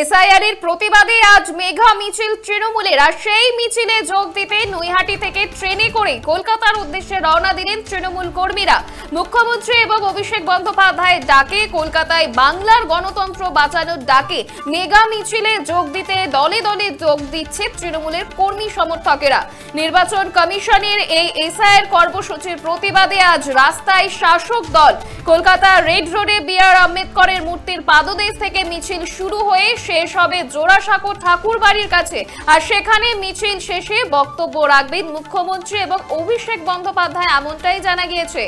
SIR এর প্রতিবাদে আজ মেঘা মিছিল তৃণমূলের, আর সেই মিছিলে যোগ দিতে নৈহাটি থেকে ট্রেনে করে কলকাতার উদ্দেশ্যে রওনা দিলেন তৃণমূল কর্মীরা। মুখ্যমন্ত্রী এবং অভিষেক বন্দ্যোপাধ্যায়ের ডাকে কলকাতায় বাংলার গণতন্ত্র বাঁচানোর ডাকে মেগা মিছিলে যোগ দিতে দলে দলে যোগ দিচ্ছে তৃণমূলের কর্মী সমর্থকেরা। নির্বাচন কমিশনের এই এসআইআর কর্মসূচির প্রতিবাদে আজ রাস্তায় শাসক দল, কলকাতা রেড রোডে বি আর আম্বেদকরের মূর্তির পাদদেশ থেকে মিছিল শুরু হয়ে শেষ হবে জোড়াসাঁকো ঠাকুর বাড়ির কাছে। আর সেখানে মিছিল শেষে বক্তব্য রাখবেন মুখ্যমন্ত্রী এবং অভিষেক বন্দ্যোপাধ্যায় এমনটাই জানা গিয়েছে।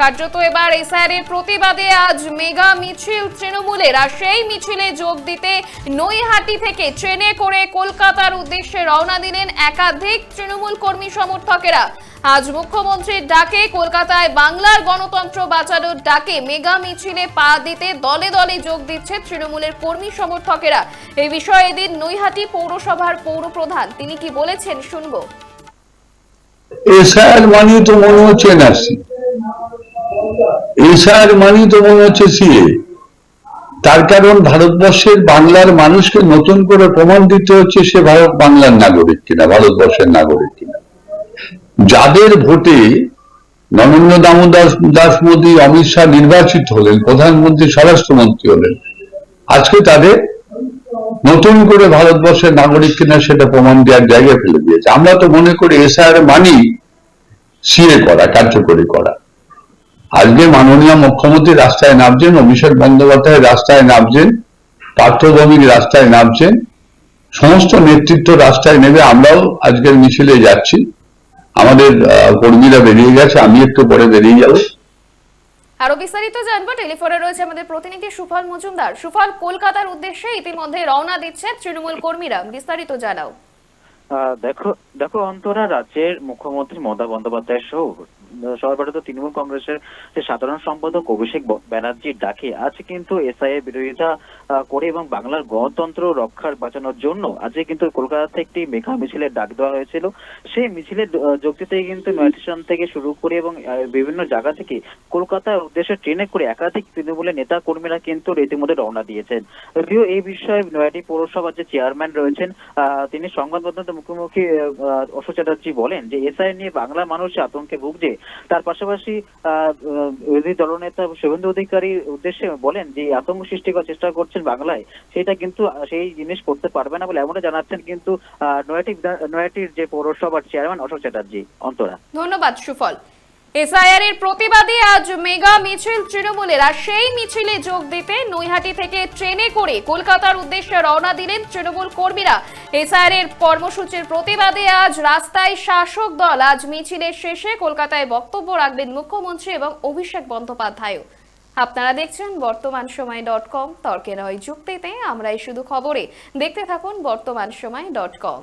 কার্যত এবার এসআইআর এর প্রতিবাদে আজ মেগা মিছিল তৃণমূলের। আর সেই মিছিলে যোগ দিতে নৈহাটি থেকে ট্রেনে করে কলকাতার উদ্দেশ্যে রওনা দিলেন একাধিক তৃণমূল কর্মী সমর্থকেরা। আজ মুখ্যমন্ত্রীর ডাকে কলকাতায় বাংলার গণতন্ত্র বাঁচানোর ডাকে মেগা মিছিলে পা দিতে দলে দলে যোগ দিচ্ছে তৃণমূলের কর্মী সমর্থকেরা। এই বিষয়ে এদিন নৈহাটি পৌরসভার পৌরপ্রধান তিনি কি বলেছেন শুনব। এসআর মানি তো মনে হচ্ছে এনআরসি। এসআর মানি তো মনে হচ্ছে সিএ। তার কারণ ভারতবর্ষের বাংলার মানুষকে নতুন করে প্রমাণ দিতে হচ্ছে সে ভারত বাংলার নাগরিক কিনা, ভারতবর্ষের নাগরিক যাদের ভোটে নরেন্দ্র দামোদর দাস মোদী, অমিত শাহ নির্বাচিত হলেন, প্রধানমন্ত্রী, স্বরাষ্ট্রমন্ত্রী হলেন, আজকে তাদের নতুন করে ভারতবর্ষের নাগরিক কিনা সেটা প্রমাণ দেওয়ার জায়গায় ফেলে দিয়েছে। আমরা তো মনে করি এসআর মানি সিএ করা, কার্যকরী করা। আজকে মাননীয় মুখ্যমন্ত্রী রাস্তায় নামছেন, অভিষেক বন্দ্যোপাধ্যায় রাস্তায় নামছেন পার্থভৌমিক রাস্তায় নামছেন, সমস্ত নেতৃত্ব রাস্তায় নেবে, আমরাও আজকের মিছিলে যাচ্ছি। আমাদের কর্মীরা বেরিয়ে গেছে আমি একটু পরে বেরিয়ে যাব। আরও বিস্তারিত জানব টেলিফোনে রয়েছে আমাদের প্রতিনিধি সুফল মজুমদার। সুফল কলকাতার উদ্দেশ্যে ইতিমধ্যে রওনা দিচ্ছে তৃণমূল কর্মীরা। বিস্তারিত জানাও। আহ, দেখো দেখো অন্তরা রাজ্যের মুখ্যমন্ত্রী মমতা বন্দ্যোপাধ্যায় সহ সর্বভারতীয় তৃণমূল কংগ্রেসের সাধারণ সম্পাদক অভিষেক ব্যানার্জির ডাকে আজ কিন্তু এসআই বিরোধিতা করে এবং বাংলার গণতন্ত্র রক্ষার বাঁচানোর জন্য আজকে কিন্তু কলকাতাতে একটি মেঘা মিছিলের ডাক দেওয়া হয়েছিল। সেই মিছিলে আহ, যোগ দিতে কিন্তু স্টেশন থেকে শুরু করে এবং বিভিন্ন জায়গা থেকে কলকাতার উদ্দেশ্যে ট্রেনে করে একাধিক তৃণমূলের নেতা কর্মীরা কিন্তু রীতিমতো রওনা দিয়েছেন। যদিও এই বিষয়ে নয়াটি পৌরসভার যে চেয়ারম্যান রয়েছেন তিনি সংবাদ মাধ্যমে মুখোমুখি অশোক চ্যাটার্জি বলেন যে এসআই নিয়ে বাংলা মানুষ আতঙ্কে ভুগছে তার পাশাপাশি বিরোধী দলনেতা শুভেন্দু অধিকারী উদ্দেশ্যে বলেন যে আতঙ্ক সৃষ্টি করার চেষ্টা করছেন বাংলায়, সেটা কিন্তু সেই জিনিস করতে পারবে না বলে এমনটা জানাচ্ছেন কিন্তু নয়াটি নয়াটির যে পৌরসভার চেয়ারম্যান অশোক চ্যাটার্জি, অন্তরা। ধন্যবাদ, সুফল। এসআইআর এর প্রতিবাদে আজ মেগা মিছিল তৃণমূলের, আর সেই মিছিলে যোগ দিতে নৈহাটি থেকে ট্রেনে করে কলকাতার উদ্দেশ্যে রওনা দিলেন তৃণমূল কর্মীরা। এসআইআর এর কর্মসূচির প্রতিবাদে আজ রাস্তায় শাসক দল আজ মিছিলের শেষে কলকাতায় বক্তব্য রাখবেন মুখ্যমন্ত্রী এবং অভিষেক বন্দ্যোপাধ্যায়ও। আপনারা দেখছেন বর্তমান সময় ডট কম, তর্কের হয় যুক্তিতে, আমরাই শুধু খবরে। দেখতে থাকুন বর্তমান সময় ডট কম।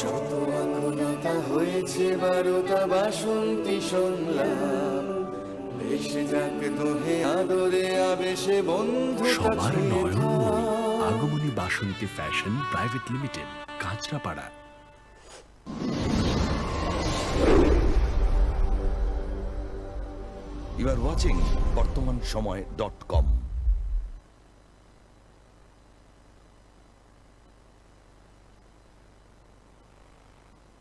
যত আকুলতা হয়েছে বারোটা বাসন্তী শুনলাম। ভেসে যাক দোহে আদরে আবেশে বন্ধু সবার নয়নমণি Agamani Basanti fashion private limited Kanchrapara. You are watching Bartaman Samay dot com